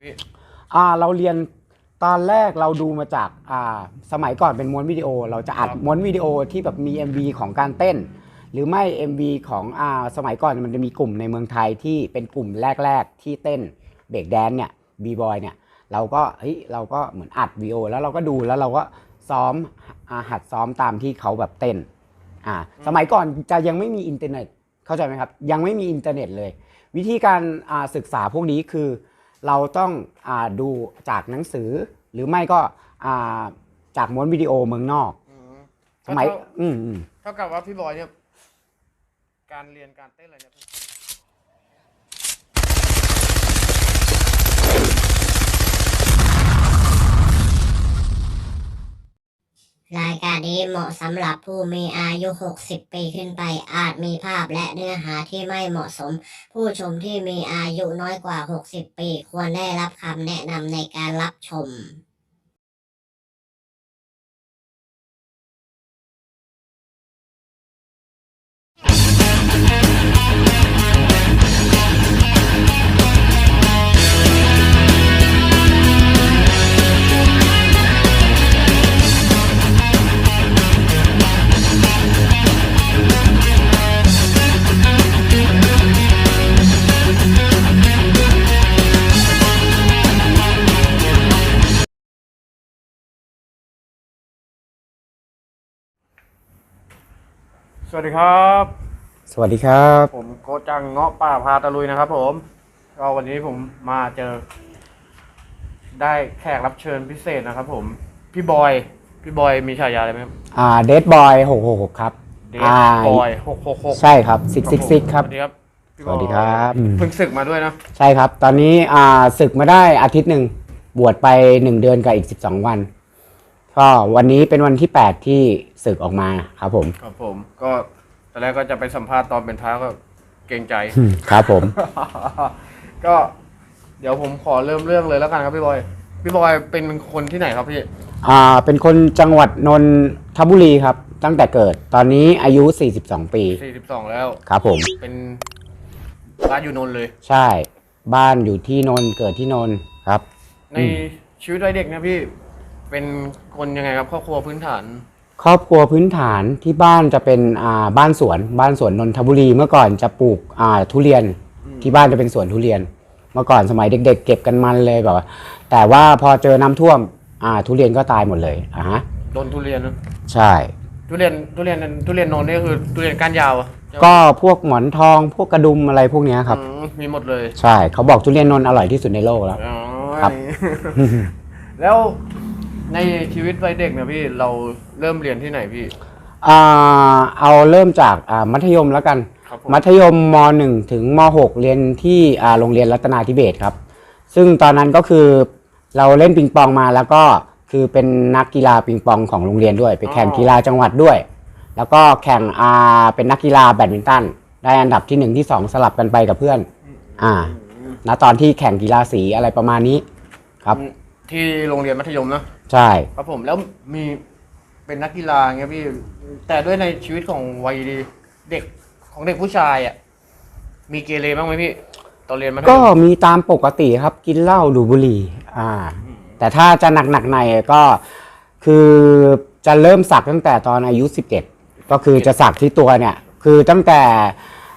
พี่อ่าเราเรียนตอนแรกเราดูมาจากอ่าสมัยก่อนเป็นม้วนวิดีโอ เราจะอัดครับม้วนวิดีโอที่แบบมี MV ของการเต้น หรือไม่ MV ของอ่าสมัยก่อนมันจะมีกลุ่มในเมืองไทยที่เป็นกลุ่มแรก ๆ ที่เต้นเบรกแดนเนี่ยบีบอยเนี่ยเราก็เฮ้ยเราก็เหมือนอัดวีโอแล้วเราก็ดูแล้วเราก็ซ้อมอาหัดซ้อมตามที่เขาแบบเต้นอ่าสมัยก่อนจะยังไม่มีอินเทอร์เน็ตเข้าใจไหมครับ ยังไม่มีอินเทอร์เน็ตเลย วิธีการอ่าศึกษาพวกนี้คือ เราต้องอาดูจากหนังสือ หรือไม่ก็อ่าจากม้วนวิดีโอเมืองนอกอืมสมัยเท่าอืมอืมเท่ากับว่าพี่บอยเนี่ย การเรียนการเต้นอะไรเนี่ย รายการนี้เหมาะสำหรับผู้มีอายุ 60 ปีขึ้นไป อาจมีภาพและเนื้อหาที่ไม่เหมาะสม ผู้ชมที่มีอายุน้อยกว่า 60 ปี ควรได้รับคำแนะนำในการรับชม สวัสดีครับ สวัสดีครับ ผมโกจังเงาะป่าพาตะลุยนะครับ ผมก็วันนี้ผมมาเจอ ได้แขกรับเชิญพิเศษนะครับ ผม พี่บอย พี่บอยมีฉายาอะไรไหมครับ อ่าเดดบอยหกหกหกครับ เดอ่า บอยหกหกหกใช่ครับซิกซิกซิกครับ สวัสดีครับพี่สวัสดีครับอืมเพิ่งศึกมาด้วยนะใช่ครับ ตอนนี้อ่าศึกมาได้อาทิตย์หนึ่ง บวชไปหนึ่งเดือนกับอีกสิบสองวัน ก็วันนี้เป็นวันที่แปดที่ศึกออกมาครับผม ครับผม ก็ตอนแรกก็จะไปสัมภาษณ์ตอนเป็นพระก็เกรงใจอืมครับผม ก็เดี๋ยวผมขอเริ่มเรื่องเลยแล้วกันครับพี่บอย พี่บอยเป็นคนที่ไหนครับพี่ อ่าเป็นคนจังหวัดนนทบุรีครับ ตั้งแต่เกิดตอนนี้อายุ 42 ปี 42 แล้ว ครับผม เป็นร้านอยู่นนท์เลย ใช่ บ้านอยู่ที่นนท์เกิดที่นนท์ครับ ในชีวิตวัยเด็กนะพี่ เป็นคนยังไงครับครอบครัวพื้นฐานครอบครัวพื้นฐานที่บ้านจะเป็นอ่าบ้านสวนบ้านสวนนนทบุรีเมื่อก่อนจะปลูกอ่าทุเรียนที่บ้านจะเป็นสวนทุเรียน เมื่อก่อนสมัยเด็ก ๆ เก็บกันมันเลยแบบว่าแต่ว่าพอเจอน้ำท่วมอ่าทุเรียนก็ตายหมดเลยอะฮะโดนทุเรียนนะใช่ ทุเรียนทุเรียนทุเรียนนนท์นี่คือทุเรียนก้านยาวอะก็พวกหมอนทองพวกกระดุมอะไรพวกเนี้ยครับ อืมมีหมดเลยใช่เขาบอกทุเรียนนนท์อร่อยที่สุดในโลกแล้ว อ๋อครับ แล้ว ในชีวิตวัยเด็กเนี่ยพี่เราเริ่มเรียนที่ไหนพี่ อ่าเอาเริ่มจากอ่ามัธยมแล้วกัน ครับผมมัธยมม .1 ถึงม .6 เรียนที่อ่าโรงเรียนรัตนาธิเบศรครับ ซึ่งตอนนั้นก็คือเราเล่นปิงปองมาแล้วก็คือเป็นนักกีฬาปิงปองของโรงเรียนด้วย ไปแข่งกีฬาจังหวัดด้วย แล้วก็แข่งอ่าเป็นนักกีฬาแบดมินตันได้อันดับที่หนึ่งที่สองสลับกันไปกับเพื่อน อ่าณตอนที่แข่งกีฬาสีอะไรประมาณนี้ ครับ ที่โรงเรียนมัธยมเนอะ ใช่ ครับผมแล้วมีเป็นนักกีฬาเงี้ยพี่ แต่ด้วยในชีวิตของวัยเด็กของเด็กผู้ชายอะมีเกเรบ้างไหมพี่ตอนเรียนมัธยมก็มีตามปกติครับกินเหล้าดูดบุหรี่อ่า แต่ถ้าจะหนักๆในก็คือจะเริ่มสักตั้งแต่ตอนอายุ 11 ก็คือจะสักที่ตัวเนี่ย คือตั้งแต่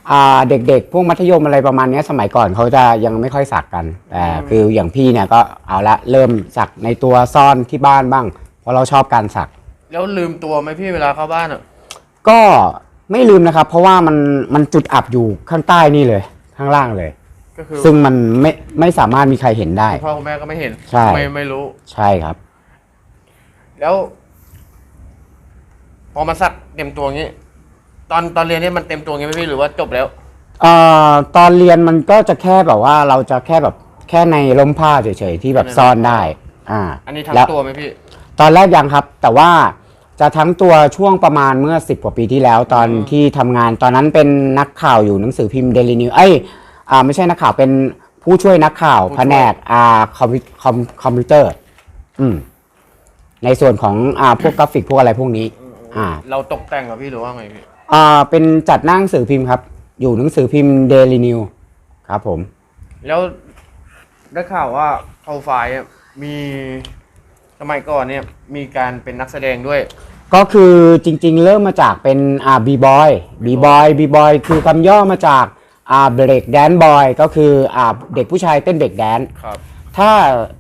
อ่าเด็กๆ พวกมัธยมอะไรประมาณเนี้ยสมัยก่อนเขาจะยังไม่ค่อยสักกันแต่คืออย่างพี่เนี่ยก็เอาละเริ่มสักในตัวซ่อนที่บ้านบ้าง เพราะเราชอบการสัก แล้วลืมตัวไหมพี่เวลาเข้าบ้านอะ ก็ไม่ลืมนะครับ เพราะว่ามันมันจุดอับอยู่ข้างใต้นี่เลย ข้างล่างเลย ก็คือซึ่งมันไม่ไม่สามารถมีใครเห็นได้ คุณพ่อคุณแม่ก็ไม่เห็น ใช่ ไม่ไม่รู้ ใช่ครับ แล้ว พอมาสักเต็มตัวงี้ ตอนตอนเรียนเนี่ยมันเต็มตัวงี้ไหมพี่หรือว่าจบแล้ว เอ่อตอนเรียนมันก็จะแค่แบบว่าเราจะแค่แบบแค่ในร่มผ้าเฉยๆที่แบบซ่อนได้ อ่าอันนี้ทั้งแล้วตัวไหมพี่ ตอนแรกยังครับ แต่ว่าจะทั้งตัวช่วงประมาณเมื่อ 10 กว่าปีที่แล้วตอนอืม ที่ทำงาน ตอนนั้นเป็นนักข่าวอยู่หนังสือพิมพ์เดลินิวเอ้ยอ่าไม่ใช่นักข่าวเป็นผู้ช่วยนักข่าวแผนกอ่าคอมพิวคอมคอมพิวเตอร์ อืมในส่วนของอ่าพวกกราฟิกพวกอะไรพวกนี้ อ่า เราตกแต่งกับพี่หรือว่าไงพี่ อ่าเป็นจัดหน้าหนังสือพิมพ์ครับ อยู่หนังสือพิมพ์เดลินิวครับผม แล้วได้ข่าวว่าเขาไฟล์อะมีสมัยก่อนเนี่ยมีการเป็นนักแสดงด้วย ก็คือจริงๆ เริ่มมาจากเป็นอ่าบีบอยบีบอยบีบอยคือคำย่อมาจากอ่าเบรกแดนบอยก็คืออ่าเด็กผู้ชายเต้นเบรกแดนครับถ้า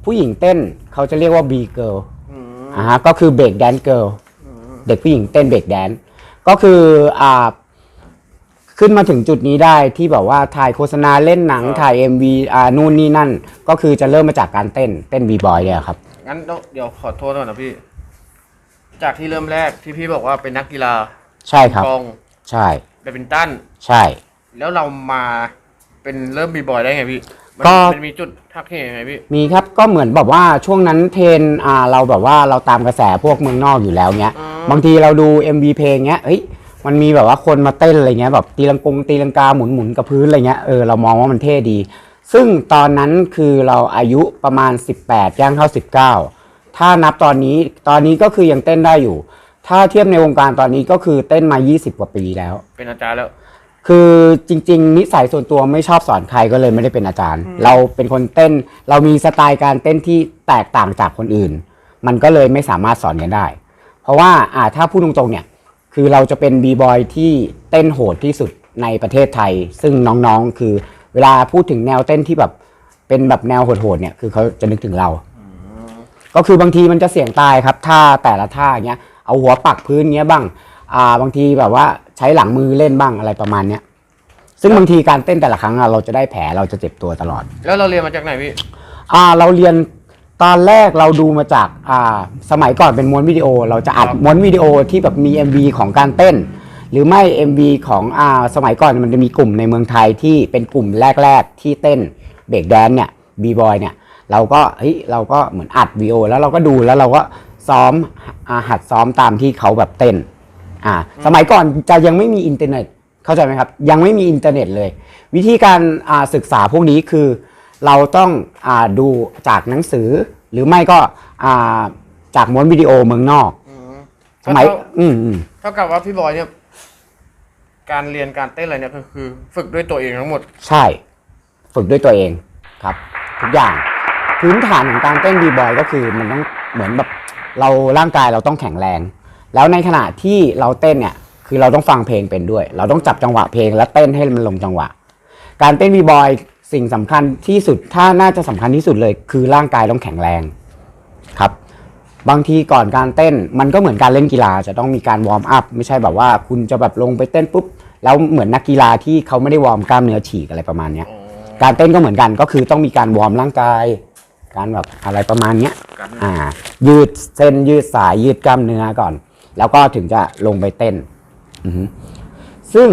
ผู้หญิงเต้นเขาจะเรียกว่าบีเกิล อืมอ่าฮะก็คือเบรกแดนเกิลอืมเด็กผู้หญิงเต้นเบรกแดน ก็คืออ่าขึ้นมาถึงจุดนี้ได้ที่แบบว่าถ่ายโฆษณาเล่นหนังถ่าย MV อ่านู่นนี่นั่น ก็คือจะเริ่มมาจากการเต้นเต้นบีบอยเนี่ยครับ งั้นต้องเดี๋ยวขอโทษก่อนนะพี่ จากที่เริ่มแรกที่พี่บอกว่าเป็นนักกีฬาใช่ครับ กองใช่แบดมินตันใช่ แล้วเรามาเป็นเริ่มบีบอยได้ไงพี่มันก็ มันมีจุดทักเหยังไงพี่ มีครับก็เหมือนแบบว่าช่วงนั้นเทรนอ่าเราแบบว่าเราตามกระแสพวกเมืองนอกอยู่แล้วเงี้ยอืม บางทีเราดู MV เพลงเงี้ยเฮ้ยมันมีแบบว่าคนมาเต้นอะไรเงี้ยแบบตีลังกงตีลังกาหมุนหมุนกับพื้นอะไรเงี้ยเออเรามองว่ามันเท่ดี ซึ่งตอนนั้นคือเราอายุประมาณ 18ย่างเข้า 19 ถ้านับตอนนี้ตอนนี้ก็คือยังเต้นได้อยู่ ถ้าเทียบในวงการตอนนี้ก็คือเต้นมา 20 กว่าปีแล้ว เป็นอาจารย์แล้ว คือจริง ๆ นิสัยส่วนตัวไม่ชอบสอนใครก็เลยไม่ได้เป็นอาจารย์ เราเป็นคนเต้น เรามีสไตล์การเต้นที่แตกต่างจากคนอื่น มันก็เลยไม่สามารถสอนกันได้ เพราะว่าอ่าถ้าพูดตรงๆเนี่ยคือเราจะเป็นบีบอยที่เต้นโหดที่สุดในประเทศไทย ซึ่งน้องๆ คือเวลาพูดถึงแนวเต้นที่แบบเป็นแบบแนวโหดๆเนี่ยคือเขาจะนึกถึงเรา ก็คือบางทีมันจะเสี่ยงตายครับท่าแต่ละท่าเงี้ยเอาหัวปักพื้นเงี้ยบ้างอ่าบางทีแบบว่าใช้หลังมือเล่นบ้างอะไรประมาณเนี้ยซึ่งบางทีการเต้นแต่ละครั้งอะเราจะได้แผลเราจะเจ็บตัวตลอด แล้วเราเรียนมาจากไหนพี่อ่าเราเรียน ตอนแรกเราดูมาจากอ่าสมัยก่อนเป็นม้วนวิดีโอ เราจะอัดครับม้วนวิดีโอที่แบบมี MV ของการเต้น หรือไม่ MV ของอ่าสมัยก่อนมันจะมีกลุ่มในเมืองไทยที่เป็นกลุ่มแรก ๆ ที่เต้นเบรกแดนเนี่ยบีบอยเนี่ยเราก็เฮ้ยเราก็เหมือนอัดวีโอแล้วเราก็ดูแล้วเราก็ซ้อมอาหัดซ้อมตามที่เขาแบบเต้นอ่าสมัยก่อนจะยังไม่มีอินเทอร์เน็ตเข้าใจไหมครับ ยังไม่มีอินเทอร์เน็ตเลย วิธีการอ่าศึกษาพวกนี้คือ เราต้องอาดูจากหนังสือ หรือไม่ก็อ่าจากม้วนวิดีโอเมืองนอกอืมสมัยเท่าอืมอืมเท่ากับว่าพี่บอยเนี่ย การเรียนการเต้นอะไรเนี่ยก็คือ ฝึกด้วยตัวเองทั้งหมด ใช่ ฝึกด้วยตัวเองครับ ทุกอย่างพื้นฐานของการเต้นบีบอยก็คือมันต้องเหมือนแบบเราร่างกายเราต้องแข็งแรง แล้วในขณะที่เราเต้นเนี่ย คือเราต้องฟังเพลงเป็นด้วย เราต้องจับจังหวะเพลงแล้วเต้นให้มันลงจังหวะ การเต้นบีบอย สิ่งสำคัญที่สุดถ้าน่าจะสำคัญที่สุดเลย คือร่างกายต้องแข็งแรงครับ บางทีก่อนการเต้นมันก็เหมือนการเล่นกีฬาจะต้องมีการวอร์มอัพไม่ใช่แบบว่าคุณจะแบบลงไปเต้นปุ๊บแล้วเหมือนนักกีฬาที่เขาไม่ได้วอร์มกล้ามเนื้อฉีกอะไรประมาณเนี้ย การเต้นก็เหมือนกันก็คือต้องมีการวอร์มร่างกาย การแบบอะไรประมาณเนี้ยกันอ่า ยืดเส้นยืดสายยืดกล้ามเนื้อก่อน แล้วก็ถึงจะลงไปเต้นอือฮึซึ่ง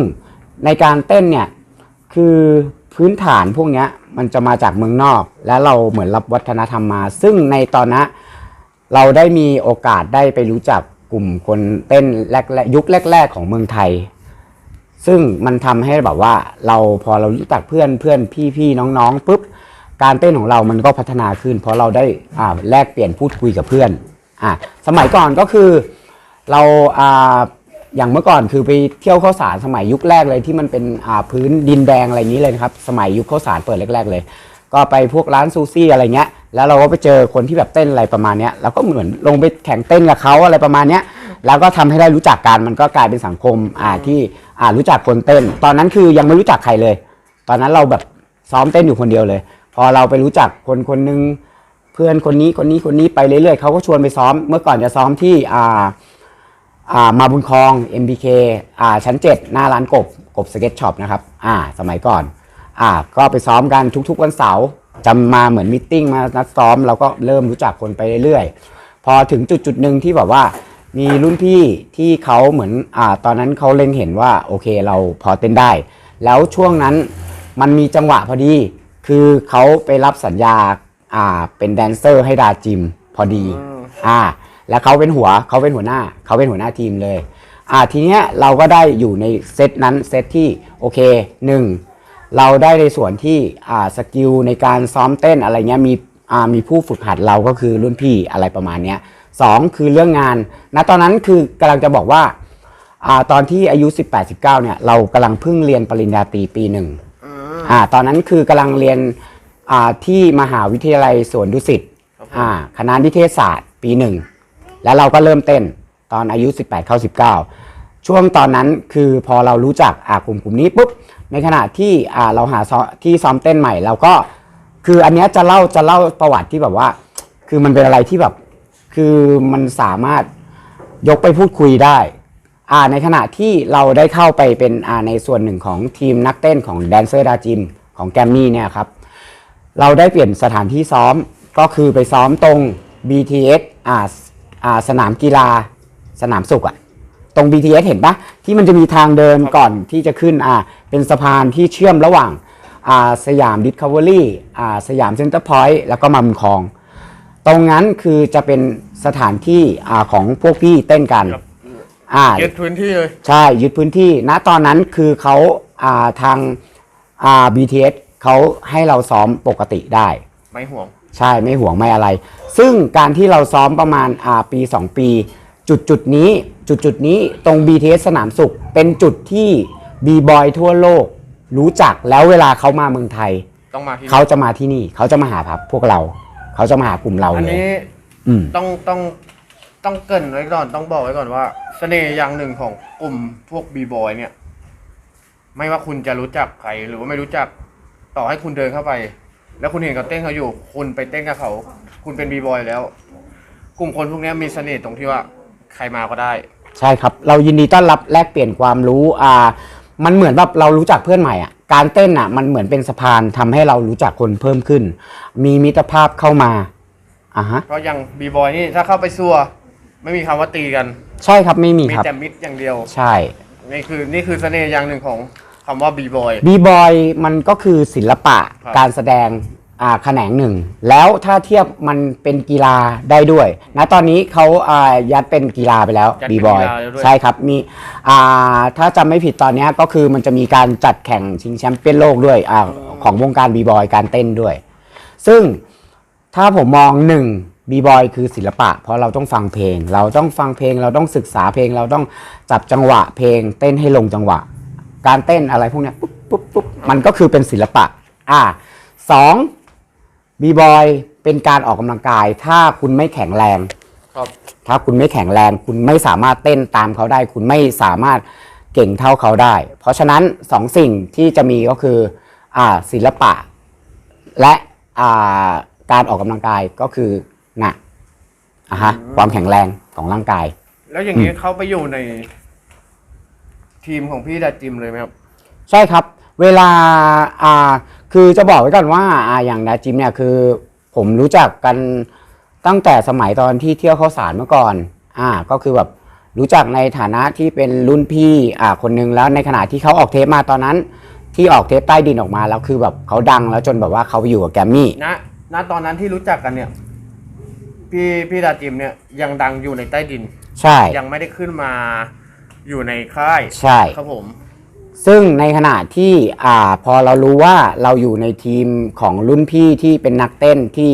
ในการเต้นเนี่ยคือ พื้นฐานพวกนี้มันจะมาจากเมืองนอก แล้วเราเหมือนรับวัฒนธรรมมา ซึ่งในตอนนั้นเราได้มีโอกาสได้ไปรู้จักกลุ่มคนเต้นแรกยุคแรก ๆ ของเมืองไทย ซึ่งมันทำให้แบบว่าเราพอเรารู้จักเพื่อนเพื่อนพี่พี่น้องน้องๆปุ๊บการเต้นของเรามันก็พัฒนาขึ้น เพราะเราได้อ่าแลกเปลี่ยนพูดคุยกับเพื่อนอ่าสมัยก่อนก็คือเราอ่า อย่างเมื่อก่อนคือไปเที่ยวข้าวสารสมัยยุคแรกเลยที่มันเป็นอ่าพื้นดินแดงอะไรอย่างนี้เลยนะครับ สมัยยุคข้าวสารเปิดแรก ๆ เลย ก็ไปพวกร้านซูซี่อะไรเงี้ย แล้วเราก็ไปเจอคนที่แบบเต้นอะไรประมาณเนี้ยเราก็เหมือนลงไปแข่งเต้นกับเขาอะไรประมาณเนี้ยแล้วก็ทำให้ได้รู้จักกันมันก็กลายเป็นสังคมอ่าที่อ่ารู้จักคนเต้น ตอนนั้นคือยังไม่รู้จักใครเลย ตอนนั้นเราแบบซ้อมเต้นอยู่คนเดียวเลย พอเราไปรู้จักคนคนหนึงเพื่อนคนนี้คนนี้คนนี้ไปเรื่อยๆเขาก็ชวนไปซ้อม เมื่อก่อนจะซ้อมที่อ่า อ่ามาบุญคลอง MBK อ่าชั้น 7 หน้าร้านกบกบสเก็ตช็อปนะครับอ่าสมัยก่อนอ่าก็ไปซ้อมกันทุกๆวันเสาร์จำมาเหมือนมิทติ้งมานัดซ้อมเราก็เริ่มรู้จักคนไปเรื่อยๆพอถึงจุดจุดๆหนึ่งที่แบบว่ามีรุ่นพี่ที่เขาเหมือนอ่าตอนนั้นเขาเล็งเห็นว่าโอเคเราพอเต้นได้ แล้วช่วงนั้นมันมีจังหวะพอดี คือเขาไปรับสัญญาอ่าเป็นแดนเซอร์ให้ดาจิมพอดีอ่า แล้วเขาเป็นหัวเขาเป็นหัวหน้าเขาเป็นหัวหน้าทีมเลย อ่าทีเนี้ยเราก็ได้อยู่ในเซตนั้นเซตที่โอเคหนึ่งเราได้ในส่วนที่อ่าสกิลในการซ้อมเต้นอะไรเงี้ยมีอ่ามีผู้ฝึกหัดเราก็คือรุ่นพี่อะไรประมาณเนี้ยสองคือเรื่องงานณตอนนั้นคือกำลังจะบอกว่าอ่าตอนที่อายุ 18-19เนี่ยเรากำลังเพิ่งเรียนปริญญาตรีปีหนึ่งอืมอ่าตอนนั้นคือกำลังเรียนอ่าที่มหาวิทยาลัยสวนดุสิตครับผมอ่าคณะนิเทศศาสตร์ปีหนึ่ง แล้วเราก็เริ่มเต้นตอนอายุ 18เข้า19 ช่วงตอนนั้นคือพอเรารู้จักอ่ากลุ่มกลุ่มนี้ปุ๊บในขณะที่อ่าเราหาซ้อที่ซ้อมเต้นใหม่ เราก็คืออันเนี้ยจะเล่าจะเล่าประวัติที่แบบว่า คือมันเป็นอะไรที่แบบคือมันสามารถยกไปพูดคุยได้อ่าในขณะที่เราได้เข้าไปเป็นอ่าในส่วนหนึ่งของทีมนักเต้นของแดนเซอร์ดาจิมของแกรมมี่เนี่ยครับเราได้เปลี่ยนสถานที่ซ้อมก็คือไปซ้อมตรง BTS อ่าอ่า สนามกีฬาสนามสุขอะตรง BTS เห็นปะที่มันจะมีทางเดินก่อนที่จะขึ้นอ่าเป็นสะพานที่เชื่อมระหว่างอ่าสยามดิสคัฟเวอรี่อ่าสยามเซ็นเตอร์พอยต์แล้วก็มาบุญคลอง ตรงนั้นคือจะเป็นสถานที่อ่าของพวกพี่เต้นกันครับ อ่ายึดพื้นที่เลย ใช่ยึดพื้นที่ณตอนนั้นคือเขาอ่าทางอ่า BTS เขาให้เราซ้อมปกติได้ ไม่ห่วง ใช่ไม่ห่วงไม่อะไร ซึ่งการที่เราซ้อมประมาณอ่าปี 2 ปี จุดจุดนี้จุดจุดนี้ตรง BTS สนามสุข เป็นจุดที่บีบอยทั่วโลกรู้จักแล้วเวลาเขามาเมืองไทย ต้องมาที่เขาจะมาที่นี่ เขาจะมาหาพับพวกเรา เขาจะมาหากลุ่มเราอันเลยนี้อืม ต้องต้องต้องเกรินไว้ก่อนต้องบอกไว้ก่อนว่าเสน่ห์อย่างหนึ่งของกลุ่มพวกบีบอยเนี่ย ไม่ว่าคุณจะรู้จักใครหรือว่าไม่รู้จักต่อให้คุณเดินเข้าไป แล้วคุณเห็นเขาเต้นเขาอยู่ คุณไปเต้นกับเขา คุณเป็นบีบอยแล้ว กลุ่มคนพวกเนี้ยมีเสน่ห์ตรงที่ว่าใครมาก็ได้ ใช่ครับ เรายินดีต้อนรับแลกเปลี่ยนความรู้อ่ามันเหมือนแบบเรารู้จักเพื่อนใหม่อะการเต้นอะ มันเหมือนเป็นสะพานทำให้เรารู้จักคนเพิ่มขึ้น มีมิตรภาพเข้ามาอะฮะเพราะอย่างบีบอยนี่ถ้าเข้าไปซัวไม่มีคำว่าตีกัน ใช่ครับไม่มีมีครับ แต่มิดอย่างเดียว ใช่ นี่คือนี่คือเสน่ห์อย่างหนึ่งของ คำว่าบีบอย บีบอยมันก็คือศิลปะครับ การแสดงอ่าแขนงหนึ่ง แล้วถ้าเทียบมันเป็นกีฬาได้ด้วยณตอนนี้เขาอ่ายัดเป็นกีฬาไปแล้วยัดบีเป็นบอยกีฬาแล้วด้วย ใช่ครับมีอ่าถ้าจำไม่ผิดตอนเนี้ยก็คือมันจะมีการจัดแข่งชิงแชมป์เปี้ยนโลกด้วยอาของวงการบีบอยการเต้นด้วย ซึ่งถ้าผมมองหนึ่งบีบอยคือศิลปะ เพราะเราต้องฟังเพลง เราต้องฟังเพลง เราต้องศึกษาเพลง เราต้องจับจังหวะเพลง เต้นให้ลงจังหวะ การเต้นอะไรพวกเนี้ยปุ๊บปุ๊บปุ๊บมันก็คือเป็นศิลปะ อ่าสองบีบอยเป็นการออกกำลังกาย ถ้าคุณไม่แข็งแรงครับ ถ้าคุณไม่แข็งแรง คุณไม่สามารถเต้นตามเขาได้ คุณไม่สามารถเก่งเท่าเขาได้ เพราะฉะนั้นสองสิ่งที่จะมีก็คืออ่าศิลปะ และอ่าการออกกำลังกายก็คือนะอะฮะความแข็งแรงของร่างกาย แล้วอย่างนี้เขาไปอยู่ใน ทีมของพี่ดาจิมเลยไหมครับ ใช่ครับ เวลาอ่าคือจะบอกไว้ก่อนว่าอ่าอย่างดาจิมเนี่ยคือผมรู้จักกันตั้งแต่สมัยตอนที่เที่ยวเข้าสารเมื่อก่อนอ่าก็คือแบบรู้จักในฐานะที่เป็นรุ่นพี่อ่าคนนึงแล้วในขณะที่เขาออกเทปมาตอนนั้น ที่ออกเทปใต้ดินออกมาแล้วคือแบบเขาดังแล้วจนแบบว่าเขาไปอยู่กับแกรมมี่ ณ ณ ตอนนั้นที่รู้จักกันเนี่ย พี่ พี่ดาจิมเนี่ยยังดังอยู่ในใต้ดิน ใช่ ยังไม่ได้ขึ้นมา อยู่ในค่ายใช่ ครับผม ซึ่งในขณะที่อ่าพอเรารู้ว่าเราอยู่ในทีมของรุ่นพี่ที่เป็นนักเต้นที่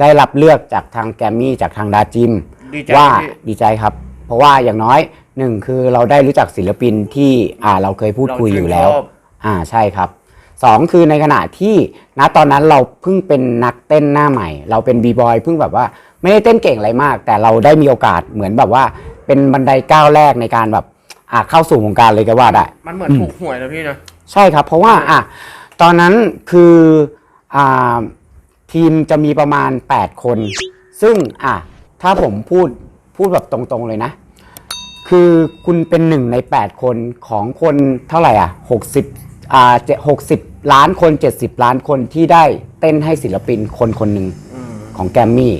ได้รับเลือกจากทางแกรมมี่จากทางดาจิม ดีใจว่าพี่ ดีใจครับ เพราะว่าอย่างน้อยหนึ่งคือเราได้รู้จักศิลปินที่อ่าเราเคยพูดคุยอยู่แล้ว เราชื่นชอบอ่าใช่ครับสองคือในขณะที่ณตอนนั้นเราเพิ่งเป็นนักเต้นหน้าใหม่ เราเป็นบีบอยเพิ่งแบบว่าไม่ได้เต้นเก่งอะไรมาก แต่เราได้มีโอกาสเหมือนแบบว่า เป็นบันไดก้าวแรกในการแบบ อ่าเข้าสู่วงการเลยก็ว่าได้ มันเหมือนถูกหวยนะพี่นะ ใช่ครับ เพราะว่าอะตอนนั้นคืออ่าทีมจะมีประมาณ 8 คน ซึ่งอะถ้าผมพูดพูดแบบตรงๆเลยนะ คือคุณเป็นหนึ่งใน 8 คนของคนเท่าไหร่อะ60อ่าหกสิบล้านคน 70 ล้านคนที่ได้เต้นให้ศิลปินคนคนหนึ่งอืมของแกรมมี่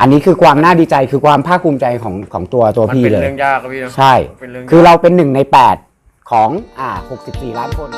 อันนี้คือความน่าดีใจคือความภาคภูมิใจของของตัวตัวมันพี่เป็นเลย เรื่องยากครับพี่นะใช่ เป็นเรื่องยาก คือเราเป็นหนึ่งใน 8 ของอ่า64 ล้านคน